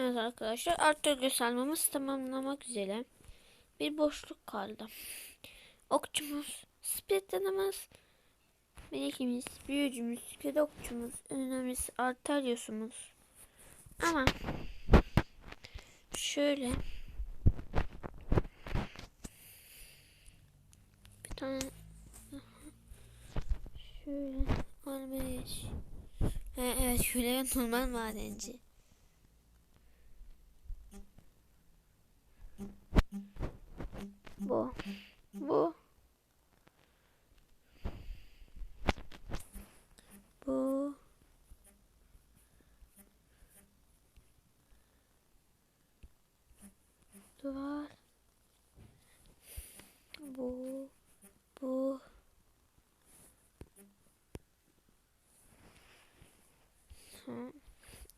Evet arkadaşlar arttırıcı salmamız tamamlamak üzere. Bir boşluk kaldı. Okçumuz, spritlerimiz, melekimiz, büyücümüz, kötü okçumuz, önemlisi artaryosumuz. Ama şöyle bir tane şöyle. He, evet şöyle normal madenci. Bu. Bu. Bu. Duvar. Bu. Bu.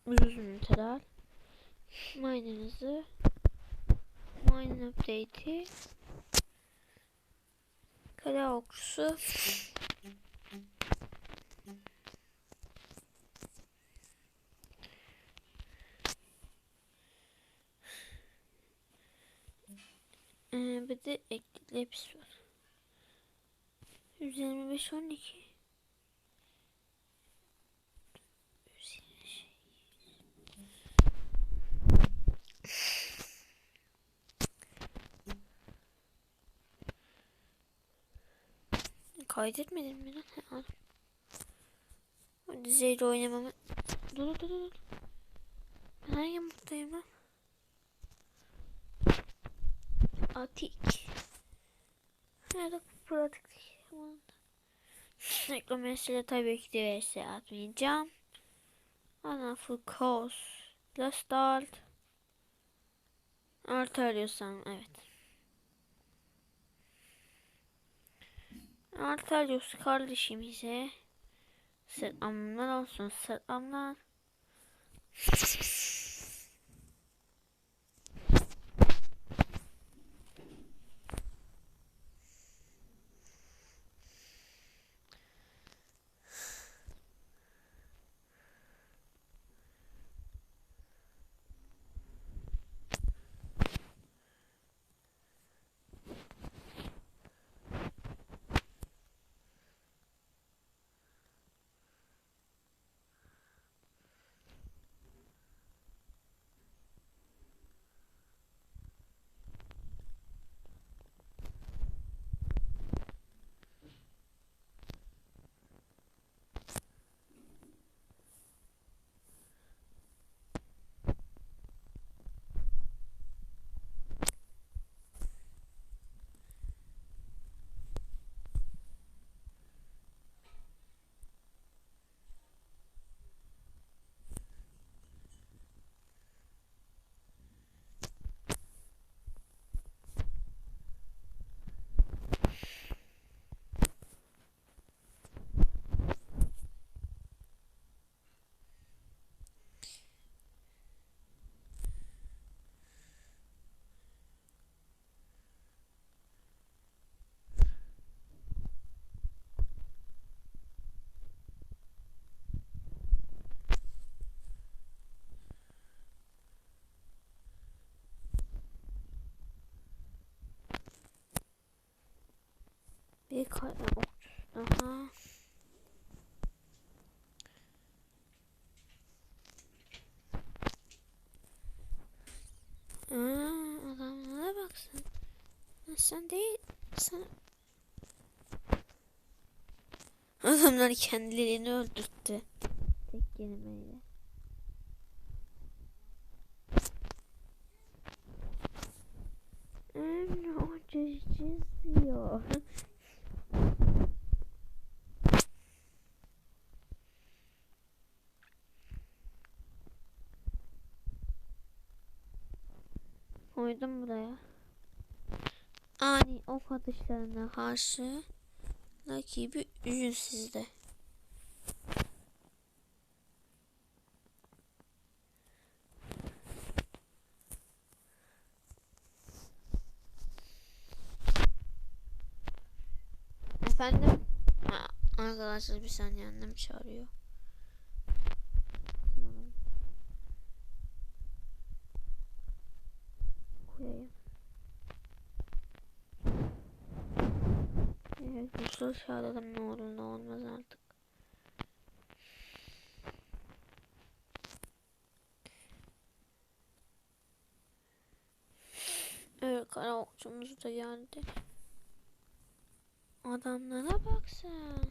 Ucuz üniteler. Miner'ınızı. Mine update'i. Kale okçusu. Ee, bir de ekli lepis var. 125 12. Kaydetmedin mi lan? He. Hadi oynamamı. Dur dur dur dur. Ben hangi moddayım lan? Atik. Nerede pratik? Reklam mesele tabii ki de vs atmayacağım. Ana full cost. Let's start. Artı arıyorsam evet. Artalius kardeşimize selamlar olsun selamlar. Bir kare okçusu daha. Aa, adamlara baksın. Sen değil, sen... Adamlar kendilerini öldürttü. Tek kelimeyle. En ucuz diyor. Koydum buraya. Ani ok atışlarına karşı rakibi üzün sizde. Efendim? Ha, arkadaşlar bir saniye annem çağırıyor. Evet, Mustafa çağıralım ne olur ne olmaz artık. Evet kara okçumuz da geldi. Adamlara bak sen.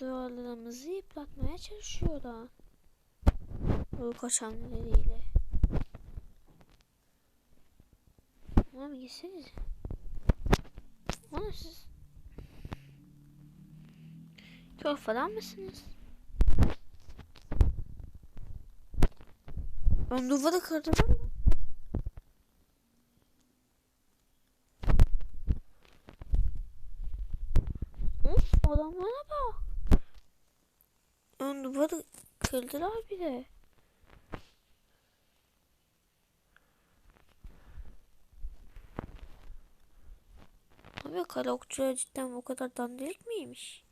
Duvarlarımızı yıpratmaya çalışıyorlar. Uyku hamleleriyle. Abi gitsenize. Oğlum siz... Çok falan mısınız? Ben duvarı kırdım ama. Of adamlara bak. Ön duvarı kırdılar bile. Abi kara okçular cidden bu kadar dandirik miymiş?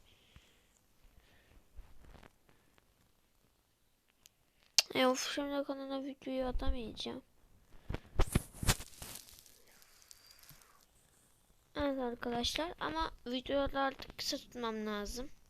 E of şimdi kanala videoyu atamayacağım. Evet arkadaşlar ama videoları artık kısa tutmam lazım.